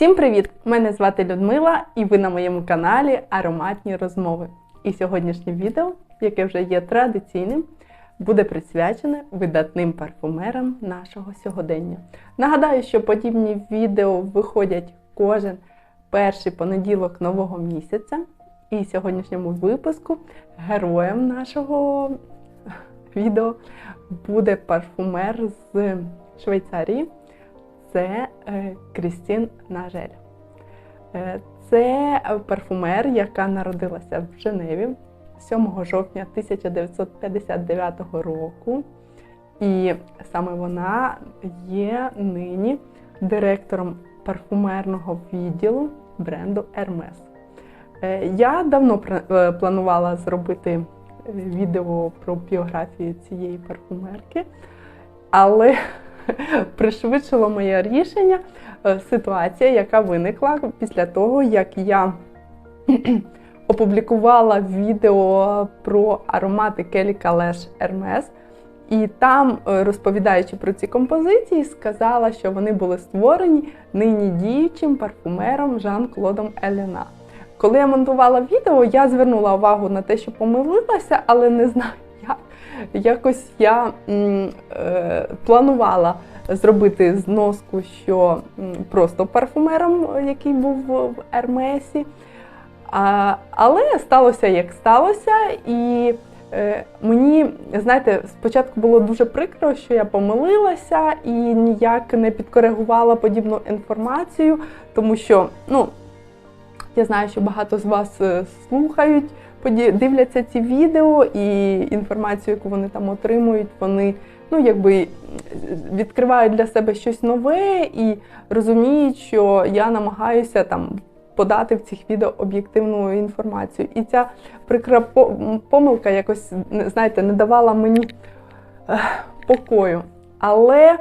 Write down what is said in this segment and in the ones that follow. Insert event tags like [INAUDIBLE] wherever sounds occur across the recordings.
Всім привіт! Мене звати Людмила, і ви на моєму каналі Ароматні розмови. І сьогоднішнє відео, яке вже є традиційним, буде присвячене видатним парфумерам нашого сьогодення. Нагадаю, що подібні відео виходять кожен перший понеділок нового місяця. І сьогоднішньому випуску героєм нашого відео буде парфумер з Швейцарії. Це е, Крістін Нажель. Е, Це парфумер, яка народилася в Женеві 7 жовтня 1959 року. І саме вона є нині директором парфумерного відділу бренду Hermes. Е, Я давно планувала зробити відео про біографію цієї парфумерки, але [LAUGHS] пришвидшило моє рішення е, ситуація, яка виникла після того, як я [CLEARS THROAT] опублікувала відео про аромати Келі Калеш Hermes. І там, е, розповідаючи про ці композиції, сказала, що вони були створені нині діючим парфумером Жан-Клодом Еліна. Коли я монтувала відео, я звернула увагу на те, що помилилася, але не знаю. Якось я е, планувала зробити зноску, що просто парфумером, який був в Ермесі. А, але сталося як сталося, і е, мені, знаєте, спочатку було дуже прикро, що я помилилася і ніяк не підкоригувала подібну інформацію, тому що, ну, я знаю, що багато з вас е, слухають, дивляться ці відео, і інформацію, яку вони там отримують, вони ну, якби відкривають для себе щось нове і розуміють, що я намагаюся там подати в цих відео об'єктивну інформацію. І ця прикра помилка якось, знаєте, не давала мені покою. Але е,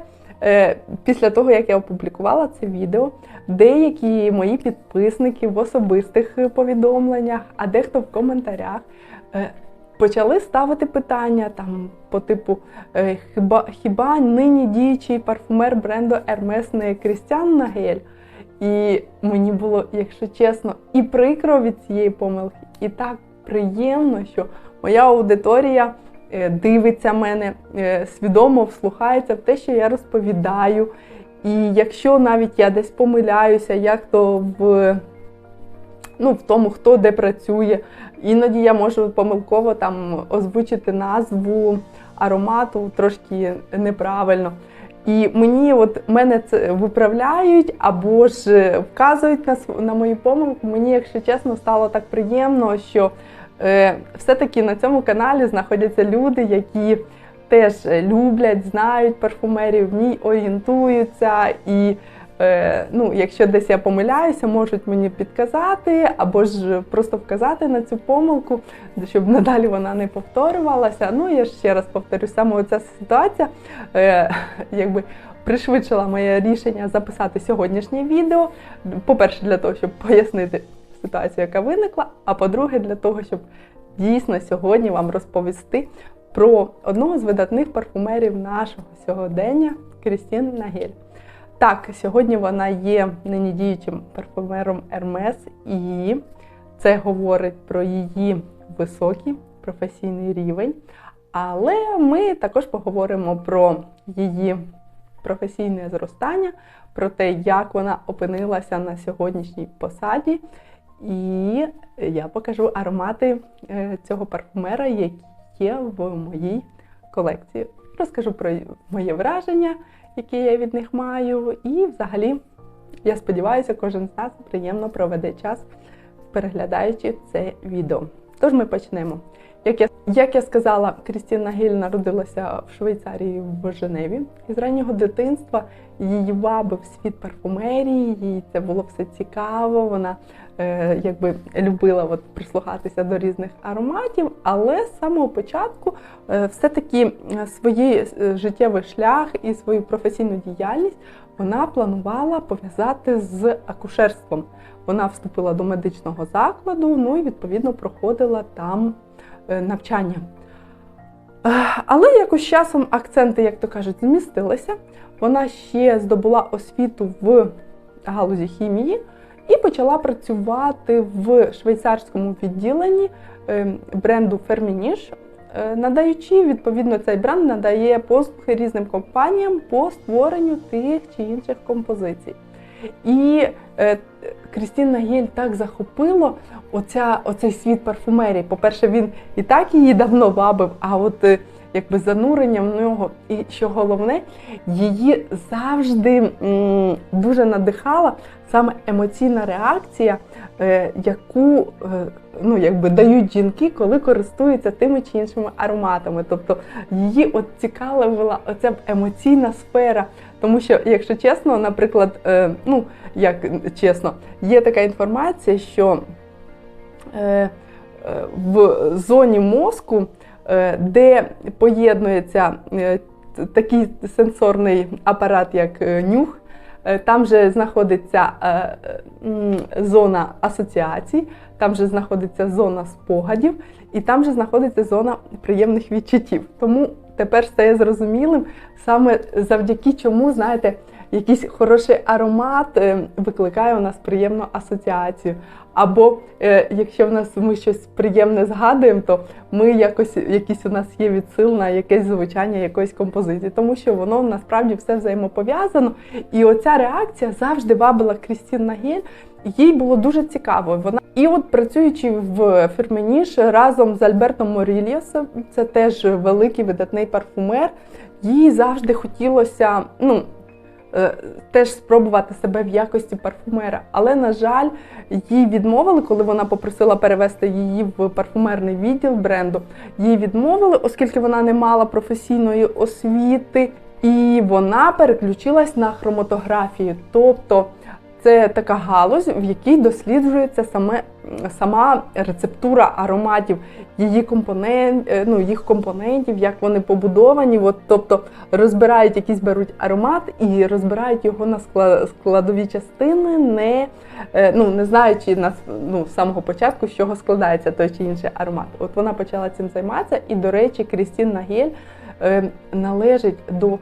після того, як я опублікувала це відео, деякі мої підписники в особистих е, повідомленнях, а дехто в коментарях. е, Почали ставити питання там по типу, е, хіба, хіба нині діючий парфумер бренду Hermes не Крістіан Нагель? І мені було, якщо чесно, і прикро від цієї помилки, і так приємно, що моя аудиторія е, дивиться мене, е, свідомо вслухається в те, що я розповідаю. І якщо навіть я десь помиляюся, як то в, ну, в тому, хто де працює, іноді я можу помилково там озвучити назву аромату трошки неправильно. І мені от мене це виправляють або ж е, вказують на на мою помилку. Мені, якщо чесно, стало так приємно, що е, все-таки на цьому каналі знаходяться люди, які теж е, люблять, знають парфумерів, в ній орієнтуються. І е, ну, якщо десь я помиляюся, можуть мені підказати, або ж просто вказати на цю помилку, щоб надалі вона не повторювалася. Ну, я ще раз повторю, саме оця ситуація е, якби пришвидшила моє рішення записати сьогоднішнє відео. По-перше, для того, щоб пояснити ситуацію, яка виникла, а по-друге, для того, щоб дійсно сьогодні вам розповісти про одного з видатних парфумерів нашого сьогодення Крістін Нагель. Так, сьогодні вона є нині діючим парфумером Hermes, і це говорить про її високий професійний рівень. Але ми також поговоримо про її професійне зростання, про те, як вона опинилася на сьогоднішній посаді. І я покажу аромати е, цього парфумера, які є в моїй колекції. Розкажу про моє враження, які я від них маю. І взагалі, я сподіваюся, кожен з нас приємно проведе час, переглядаючи це відео. Тож ми почнемо. Як я, як я сказала, Крістіна Гіль народилася в Швейцарії в Женеві. І з раннього дитинства її вабив світ парфумерії, їй це було все цікаво. Вона якби любила от, прислухатися до різних ароматів, але з самого початку е, все-таки е, свій е, життєвий шлях і свою професійну діяльність вона планувала пов'язати з акушерством. Вона вступила до медичного закладу, ну і відповідно проходила там е, навчання. Е, Але якось часом акценти, як то кажуть, змістилися. Вона ще здобула освіту в галузі хімії і почала працювати в швейцарському відділенні е, бренду Фермініш, надаючи відповідно цей бренд надає послуги різним компаніям по створенню тих чи інших композицій. І е, Крістіна Гель так захопило оця, оцей світ парфумерії. По-перше, він і так її давно вабив, а от е, якби занурення в нього, і що головне, її завжди дуже надихала саме емоційна реакція, е, яку е, ну, якби дають жінки, коли користуються тими чи іншими ароматами. Тобто її от цікавила оця емоційна сфера. Тому що, якщо чесно, наприклад, е, ну як чесно, є така інформація, що в зоні мозку, де поєднується е, такий сенсорний апарат, як е, нюх, е, там же знаходиться е, зона асоціацій, там же знаходиться зона спогадів, і там же знаходиться зона приємних відчуттів. Тому тепер стає зрозумілим саме завдяки чому, знаєте, якийсь хороший аромат е, викликає у нас приємну асоціацію. Або е, якщо в нас ми щось приємне згадуємо, то ми якось якийсь у нас є відсил на якесь звучання якоїсь композиції, тому що воно насправді все взаємопов'язано. І оця реакція завжди вабила Крістін Нагель. Їй було дуже цікаво. Вона і от працюючи в Ферменіш разом з Альбертом Морільєсом, це теж великий видатний парфумер. Їй завжди хотілося ну, теж спробувати себе в якості парфумера. Але, на жаль, їй відмовили, коли вона попросила перевести її в парфумерний відділ бренду. Їй відмовили, оскільки вона не мала професійної освіти, і вона переключилась на хроматографію. Тобто це така галузь, в якій досліджується саме сама рецептура ароматів, її компонент, е, ну, їх компонентів, як вони побудовані. От, тобто розбирають якийсь беруть аромат і розбирають його на складові частини, не, е, ну, не знаючи на, ну, з самого початку, з чого складається той чи інший аромат. От вона почала цим займатися, і, до речі, Крістін Нагель е, належить до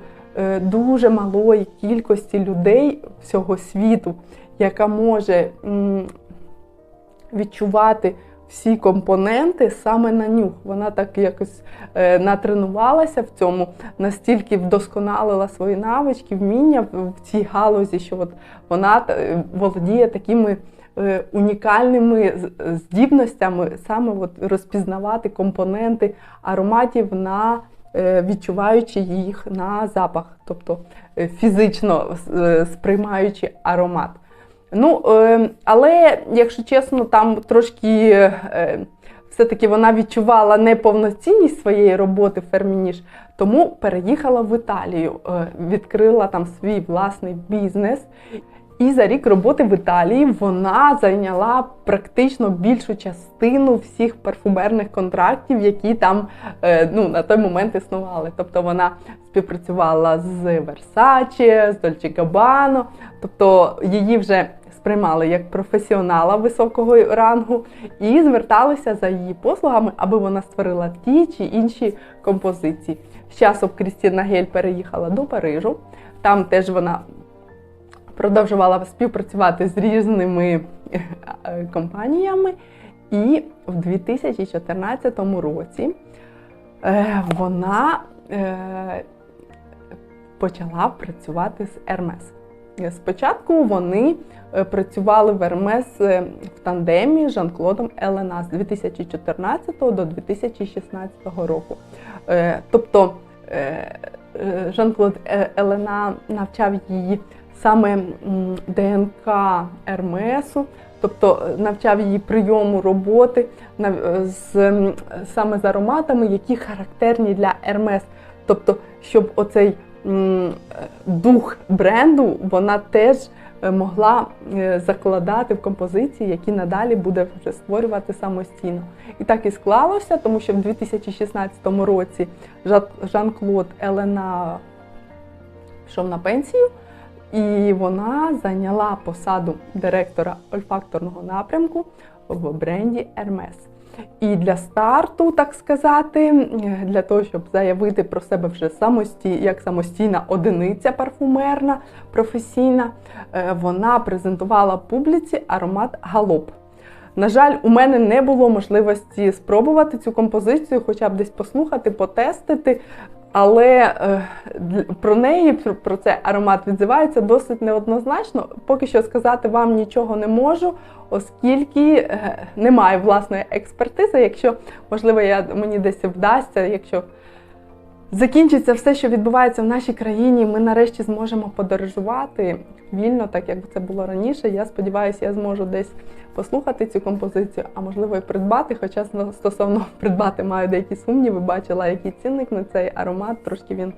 дуже малої кількості людей всього світу, яка може відчувати всі компоненти саме на нюх. Вона так якось е, натренувалася в цьому, настільки вдосконалила свої навички, вміння в- цій галузі, що от вона е, володіє такими. е, Унікальними здібностями саме от розпізнавати компоненти ароматів на е, відчуваючи їх на запах, тобто е, фізично е, сприймаючи аромат. Ну, е, але, якщо чесно, там трошки е, все-таки вона відчувала неповноцінність своєї роботи Фермініш, тому переїхала в Італію, е, відкрила там свій власний бізнес. І за рік роботи в Італії вона зайняла практично більшу частину всіх парфумерних контрактів, які там е, ну, на той момент існували. Тобто вона співпрацювала з Versace, з Dolce Gabbana, тобто її вже сприймали як професіонала високого рангу і зверталися за її послугами, аби вона створила ті чи інші композиції. З часом Крістіна Гель переїхала до Парижу. Там теж вона продовжувала співпрацювати з різними е, компаніями. І в 2014 році е, вона е, почала працювати з Hermes. Спочатку вони працювали в Hermes е, в тандемі з Жан-Клодом Елена з 2014 до 2016 року. Тобто Жан-Клод Елена навчав її саме ДНК Ермесу, тобто е, навчав її прийому роботи е, з, саме з ароматами, які характерні для Ермес. Тобто, щоб оцей дух бренду вона теж е, могла закладати в композиції, які надалі буде вже створювати самостійно. І так і склалося, тому що в 2016 році Жан- Жан-Клод Елена пішов на пенсію, і вона зайняла посаду директора ольфакторного напрямку в бренді Hermes. І для старту, так сказати, для того, щоб заявити про себе вже самостій, як самостійна одиниця парфумерна, професійна, е, вона презентувала публіці аромат галоп. На жаль, у мене не було можливості спробувати цю композицію, хоча б десь послухати, потестити. Але е, про неї, про- цей аромат відзивається досить неоднозначно. Поки що сказати вам нічого не можу, оскільки е, немає власної експертизи. Якщо можливо, я мені десь вдасться, якщо закінчиться все, що відбувається в нашій країні, ми нарешті зможемо подорожувати вільно, так як це було раніше. Я сподіваюся, я зможу десь послухати цю композицію, а можливо і придбати. Хоча стосовно [LAUGHS] придбати маю деякі сумніви, бачила, який цінник на цей аромат, трошки він.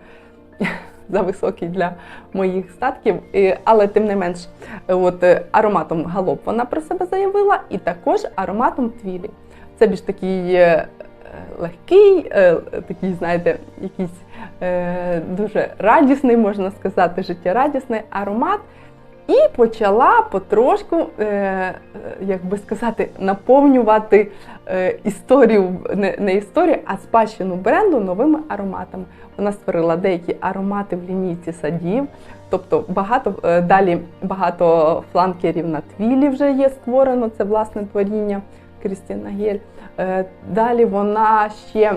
[LAUGHS] Зависокий для моїх статків, але тим не менш, от е, ароматом галоп вона про себе заявила, і також ароматом твілі. Це більш такий е, легкий, е, такий, знаєте, якийсь е, дуже радісний, можна сказати, життєрадісний аромат. І почала потрошку, е, як би сказати, наповнювати історію, не, історію, а спадщину бренду новими ароматами. Вона створила деякі аромати в лінійці садів, тобто багато далі багато фланкерів на твілі вже є створено. Це власне творіння Крістіна Гель. Е, Далі вона ще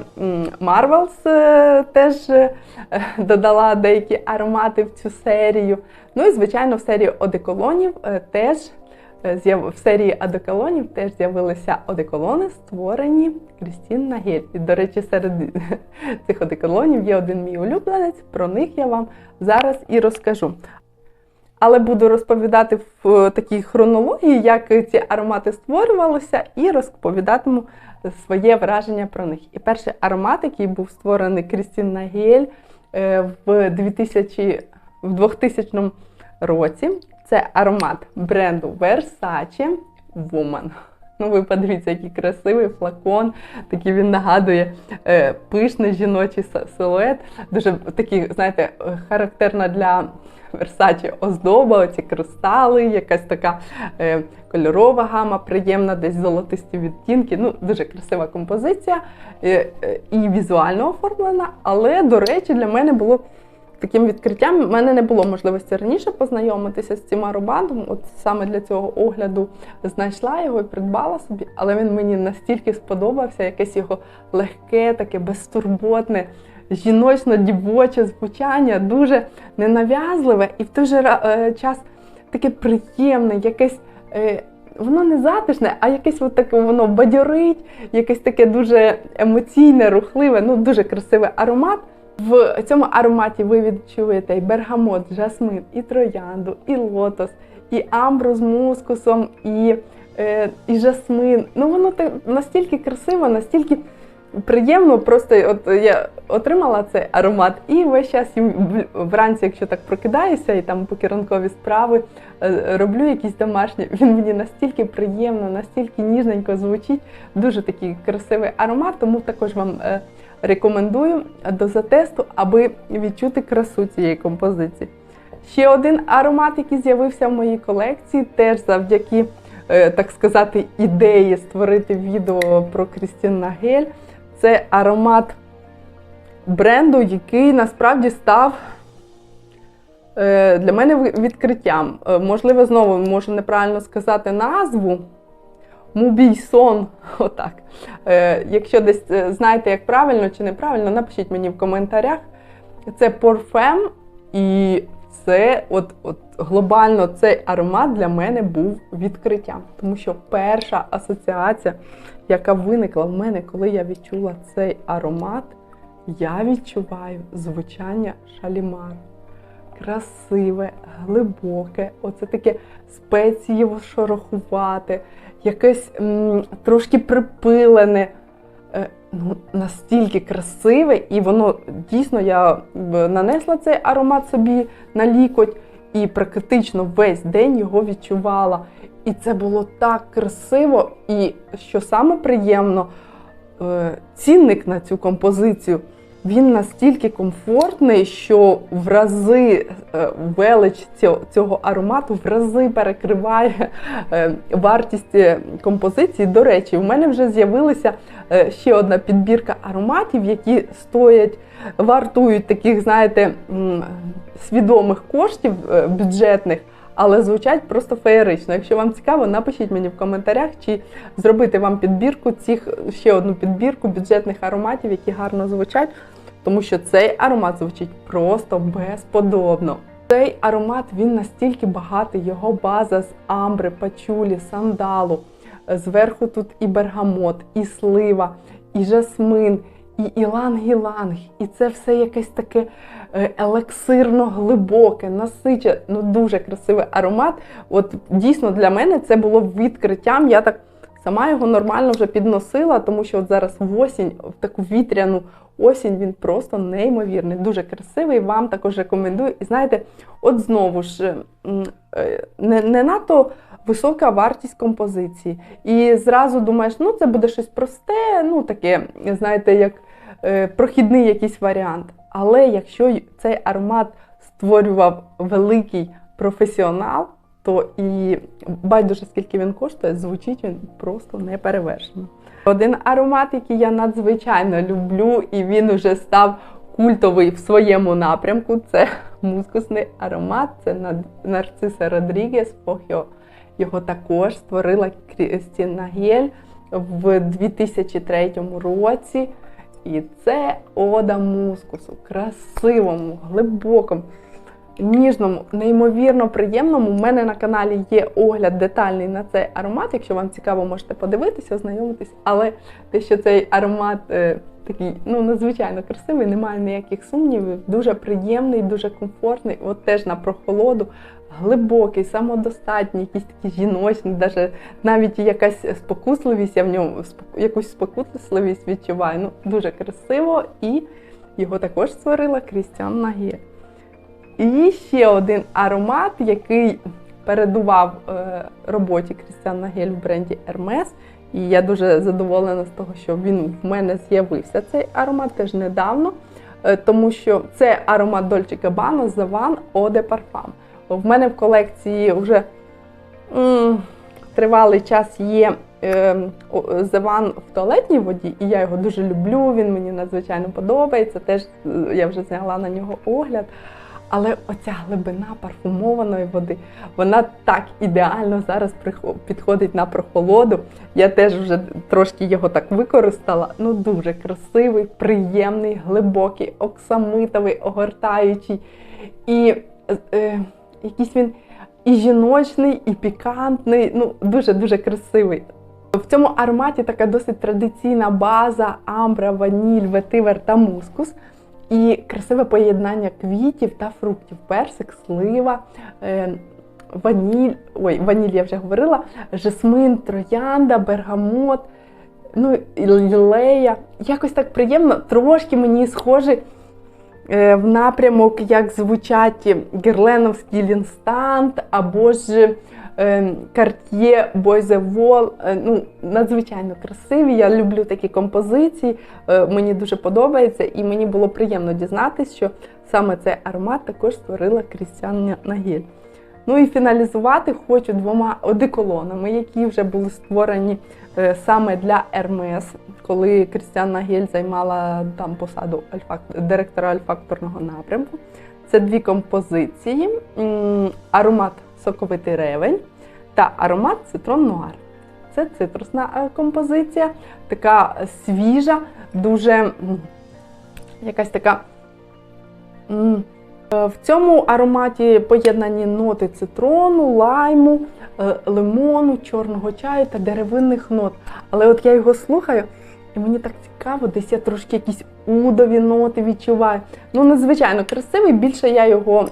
е, теж е, додала деякі аромати в цю серію. Ну і звичайно, в серії одеколонів е, теж в серії одеколонів теж з'явилися одеколони, створені Крістін Нагель. І, до речі, серед [LAUGHS] цих одеколонів є один мій улюбленець. Про них я вам зараз і розкажу. Але буду розповідати в е, такій хронології, як ці аромати створювалися, і розповідатиму своє враження про них. І перший аромат, який був створений Крістін Нагель е, в 2000, в 2000 році, це аромат бренду Versace Woman. Ну, ви подивіться, який красивий флакон, такий він нагадує е, пишний жіночий силует. Дуже такий, знаєте, характерна для Versace оздоба, оці кристали, якась така е, кольорова гама, приємна, десь золотисті відтінки. Ну, дуже красива композиція е, е, і візуально оформлена. Але, до речі, для мене було таким відкриттям. У мене не було можливості раніше познайомитися з цим ароматом. От саме для цього огляду знайшла його і придбала собі, але він мені настільки сподобався, якесь його легке, таке безтурботне, жіночно-дівоче звучання, дуже ненав'язливе і в той же е, час таке приємне, якесь. е, Воно не затишне, а якесь от таке воно бадьорить, якесь таке дуже емоційне, рухливе, ну дуже красивий аромат. В цьому ароматі ви відчуєте і бергамот, жасмин, і троянду, і лотос, і амбру з мускусом, і, е, і жасмин. Ну воно так настільки красиво, настільки приємно. Просто от я отримала цей аромат, і весь час вранці, якщо так прокидаюся, і там поки ранкові справи е, роблю якісь домашні, він мені настільки приємно, настільки ніжненько звучить. Дуже такий красивий аромат, тому також вам. Рекомендую до затесту, аби відчути красу цієї композиції. Ще один аромат, який з'явився в моїй колекції, теж завдяки, е, так сказати, ідеї створити відео про Крістін Нагель. Це аромат бренду, який насправді став е, для мене відкриттям. Е, Можливо, знову можу неправильно сказати назву. Мубійсон, [LAUGHS] отак. Е, якщо десь е, знаєте, як правильно чи неправильно, напишіть мені в коментарях. Це порфем, і це от, от глобально цей аромат для мене був відкриттям. Тому що перша асоціація, яка виникла в мене, коли я відчула цей аромат, я відчуваю звучання шалімару. Красиве, глибоке, оце таке спецієво шорохувате, якесь м, трошки припилене. Е, Ну, настільки красиве, і воно дійсно я нанесла цей аромат собі на лікоть і практично весь день його відчувала. І це було так красиво. І що саме приємно, е, цінник на цю композицію Він настільки комфортний, що в рази е, велич цього, аромату в рази перекриває е, вартість е, композиції. До речі, у мене вже з'явилася ще одна підбірка ароматів, які стоять, вартують таких, знаєте, свідомих коштів бюджетних. Але звучать просто феєрично. Якщо вам цікаво, напишіть мені в коментарях, чи зробити вам підбірку цих ще одну підбірку бюджетних ароматів, які гарно звучать, тому що цей аромат звучить просто безподобно. Цей аромат він настільки багатий, його база з амбри, пачулі, сандалу. Зверху тут і бергамот, і слива, і жасмин, і іланг-іланг. І це все якесь таке е, елексирно глибоке, насиче, ну дуже красивий аромат. От дійсно для мене це було відкриттям. Я так сама його нормально вже підносила, тому що от зараз в осінь, в таку вітряну осінь, він просто неймовірний, дуже красивий. Вам також рекомендую. І знаєте, от знову ж е, не, не надто висока вартість композиції. І зразу думаєш, ну це буде щось просте, ну таке, знаєте, як е, прохідний якийсь варіант. Але якщо цей аромат створював великий професіонал, то і байдуже скільки він коштує, звучить він просто неперевершено. Один аромат, який я надзвичайно люблю, і він уже став культовий в своєму напрямку, це мускусний аромат, це Нар- Нарциса Родрігес Похьо. Його також створила Крістіна Гель в 2003 році. І це ода мускусу, красивому, глибокому, ніжному, неймовірно приємному. У мене на каналі є огляд детальний на цей аромат. Якщо вам цікаво, можете подивитися, ознайомитись. Але те, що цей аромат е, такий ну надзвичайно красивий, немає ніяких сумнівів. Дуже приємний, дуже комфортний. От теж на прохолоду, глибокий, самодостатній, якийсь такий жіночний, даже навіть якась спокусливість, я в ньому якусь спокусливість відчуваю. Ну, дуже красиво, і його також створила Крістіан Нагір. І ще один аромат, який передував е, роботі Крістіан Нагель в бренді Hermes. І я дуже задоволена з того, що він в мене з'явився цей аромат теж недавно, е, тому що це аромат Dolce Gabbana Zavan Eau de Parfum. В мене в колекції вже м, тривалий час є е, в туалетній воді, і я його дуже люблю. Він мені надзвичайно подобається. Теж е, я вже зняла на нього огляд. Але оця глибина парфумованої води, вона так ідеально зараз підходить на прохолоду. Я теж вже трошки його так використала. Ну дуже красивий, приємний, глибокий, оксамитовий, огортаючий. І е, е, якийсь він і жіночний, і пікантний. Ну дуже дуже красивий. В цьому ароматі така досить традиційна база, амбра, ваніль, ветивер та мускус. І красиве поєднання квітів та фруктів. Персик, слива, е, ваніль, ой, ваніль я вже говорила, жасмин, троянда, бергамот, ну, лілея. Якось так приємно, трошки мені схожі е, в напрямок, як звучать герленовський лінстант або ж е, Cartier Boy the Wall. Е, Ну, надзвичайно красиві. Я люблю такі композиції. Е, Мені дуже подобається, і мені було приємно дізнатися, що саме цей аромат також створила Крістіан Нагіль. Ну і фіналізувати хочу двома одеколонами, які вже були створені е, саме для Hermes, коли Крістіан Нагель займала там посаду директора альфакторного напрямку. Це дві композиції: аромат соковитий ревень та аромат цитрон нуар. Це цитрусна е, композиція, така свіжа, дуже якась така. Е, В цьому ароматі поєднані ноти цитрону, лайму, е, лимону, чорного чаю та деревинних нот. Але от я його слухаю, і мені так цікаво, десь я трошки якісь удові ноти відчуваю. Ну, надзвичайно красивий. Більше я його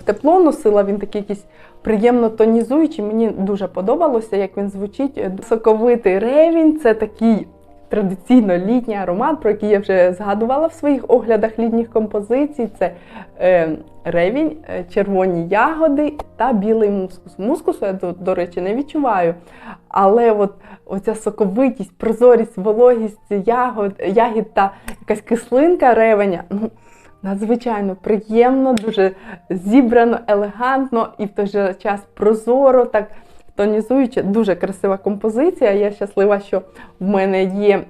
в тепло носила, він такий якийсь приємно тонізуючий. Мені дуже подобалося, як він звучить. Соковитий ревінь це такий традиційно літній аромат, про який я вже згадувала в своїх оглядах літніх композицій. Це е, ревінь, е, червоні ягоди та білий мускус. Мускусу я, до, до речі, не відчуваю. Але от оця соковитість, прозорість, вологість ягод, ягід та якась кислинка ревеня. ну, Надзвичайно приємно, дуже зібрано, елегантно і в той же час прозоро, так тонізуюче, дуже красива композиція. Я щаслива, що в мене є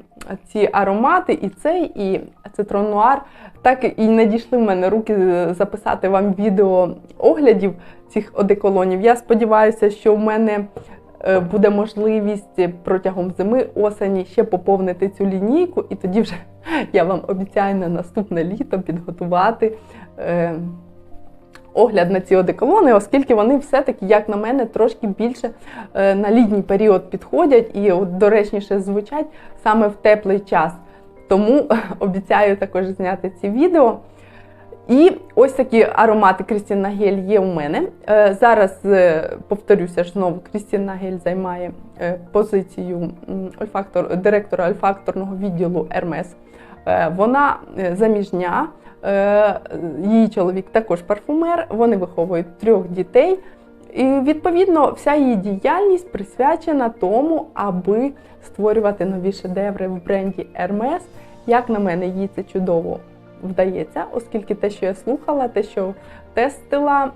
ці аромати, і цей, і цитрон нуар. Так і не дійшли в мене руки записати вам відео оглядів цих одеколонів. Я сподіваюся, що в мене е, буде можливість протягом зими, осені ще поповнити цю лінійку, і тоді вже [LAUGHS] я вам обіцяю на наступне літо підготувати. Огляд на ці одеколони, оскільки вони все-таки, як на мене, трошки більше е, на літній період підходять і доречніше звучать саме в теплий час. Тому [LAUGHS] обіцяю також зняти ці відео. І ось такі аромати Крістін Нагель є у мене. Е, Зараз е, повторюся ж знову, Крістін Нагель займає позицію ольфактор, директора ольфакторного відділу Hermes. Е, Вона заміжня, її чоловік також парфумер. Вони виховують трьох дітей. І відповідно вся її діяльність присвячена тому, аби створювати нові шедеври в бренді Hermes. Як на мене, їй це чудово вдається, оскільки те, що я слухала, те, що тестила,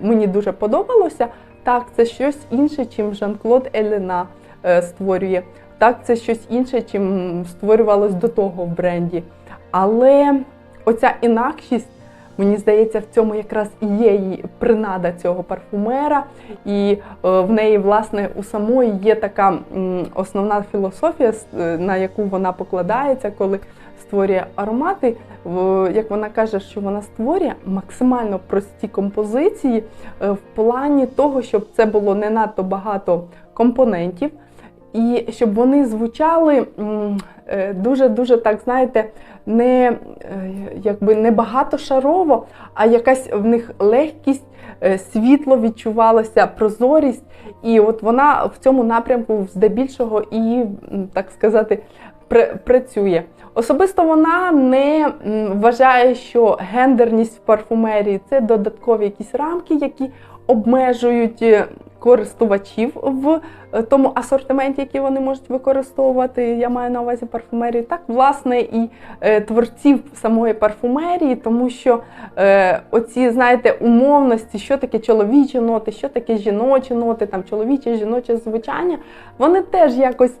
мені дуже подобалося. Так, це щось інше, чим Жан-Клод Елена е, створює. Так, це щось інше, чим створювалось до того в бренді. Але оця інакшість, мені здається, в цьому якраз і є її принада цього парфумера. І е, в неї, власне, у самої є така основна філософія, е, на яку вона покладається, коли створює аромати. Як вона каже, що вона створює максимально прості композиції е, в плані того, щоб це було не надто багато компонентів. І щоб вони звучали дуже-дуже так, знаєте, не, е, якби не багатошарово, а якась в них легкість, е, світло відчувалося, прозорість. І от вона в цьому напрямку здебільшого і, так сказати, працює. Особисто вона не вважає, що гендерність в парфумерії це додаткові якісь рамки, які обмежують е, користувачів в е, тому асортименті, який вони можуть використовувати. Я маю на увазі парфумерії, так власне і е, творців самої парфумерії, тому що оці, знаєте, умовності, що таке чоловічі ноти, що таке жіночі ноти, там чоловіче, жіноче звучання, вони теж якось.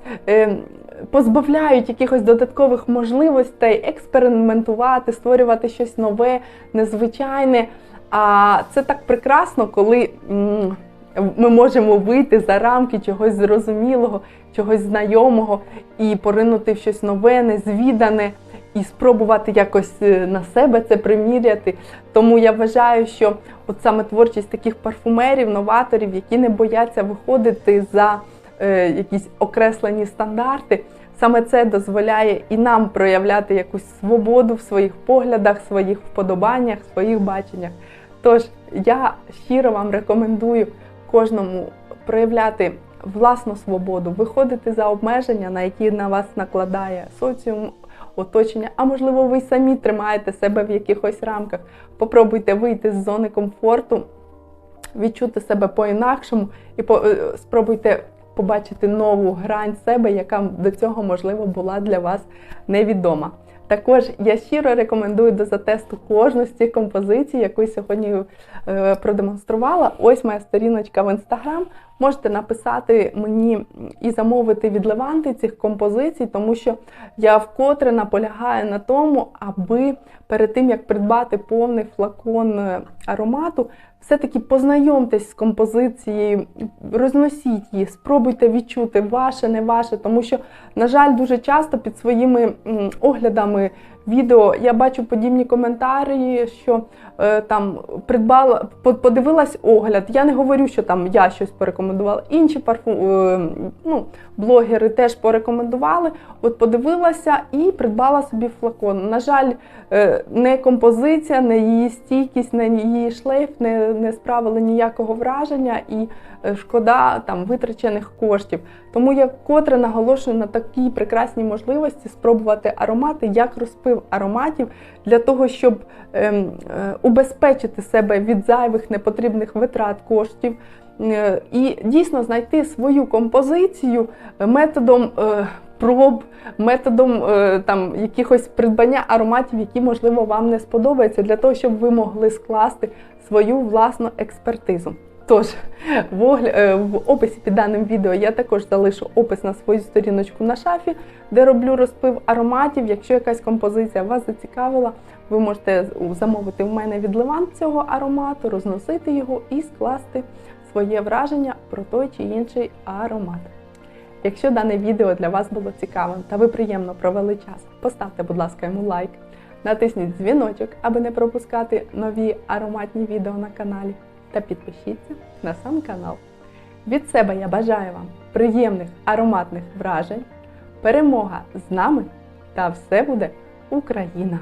Позбавляють якихось додаткових можливостей експериментувати, створювати щось нове, незвичайне. А це так прекрасно, коли ми можемо вийти за рамки чогось зрозумілого, чогось знайомого і поринути в щось нове, незвідане, і спробувати якось е, на себе це приміряти. Тому я вважаю, що от саме творчість таких парфумерів, новаторів, які не бояться виходити за е, якісь окреслені стандарти. Саме це дозволяє і нам проявляти якусь свободу в своїх поглядах, своїх вподобаннях, своїх баченнях. Тож я щиро вам рекомендую кожному проявляти власну свободу, виходити за обмеження, на які на вас накладає соціум, оточення, а можливо, ви самі тримаєте себе в якихось рамках. Попробуйте вийти з зони комфорту, відчути себе по-інакшому і по, е, спробуйте побачити нову грань себе, яка до цього, можливо, була для вас невідома. Також я щиро рекомендую до затесту кожну з цих композицій, яку сьогодні е, продемонструвала. Ось моя сторіночка в інстаграм. Можете написати мені і замовити від Леванти цих композицій, тому що я вкотре наполягаю на тому, аби перед тим як придбати повний флакон е, аромату, все-таки познайомтесь з композицією, розносіть її, спробуйте відчути ваше, не ваше, тому що, на жаль, дуже часто під своїми оглядами відео я бачу подібні коментарі, що е, там придбала, по- подивилась огляд. Я не говорю, що там я щось порекомендувала. Інші парфу, е, ну, блогери теж порекомендували. От подивилася і придбала собі флакон. На жаль, е, не композиція, не її стійкість, не її шлейф не, не справили ніякого враження і е, шкода там витрачених коштів. Тому я вкотре наголошую на такій прекрасній можливості спробувати аромати як розпив ароматів для того, щоб ем, е, убезпечити себе від зайвих непотрібних витрат коштів. е, І дійсно знайти свою композицію методом проб, методом е, там якихось придбання ароматів, які можливо вам не сподобаються, для того, щоб ви могли скласти свою власну експертизу. Тож е, в описі під даним відео я також залишу опис на свою сторіночку на шафі, де роблю розпив ароматів. Якщо якась композиція вас зацікавила, ви можете замовити в мене відливант цього аромату, розносити його і скласти своє враження про той чи інший аромат. Якщо дане відео для вас було цікавим та ви приємно провели час, поставте, будь ласка, йому лайк, натисніть дзвіночок, аби не пропускати нові ароматні відео на каналі, та підпишіться на сам канал. Від себе я бажаю вам приємних ароматних вражень, перемога з нами та все буде Україна!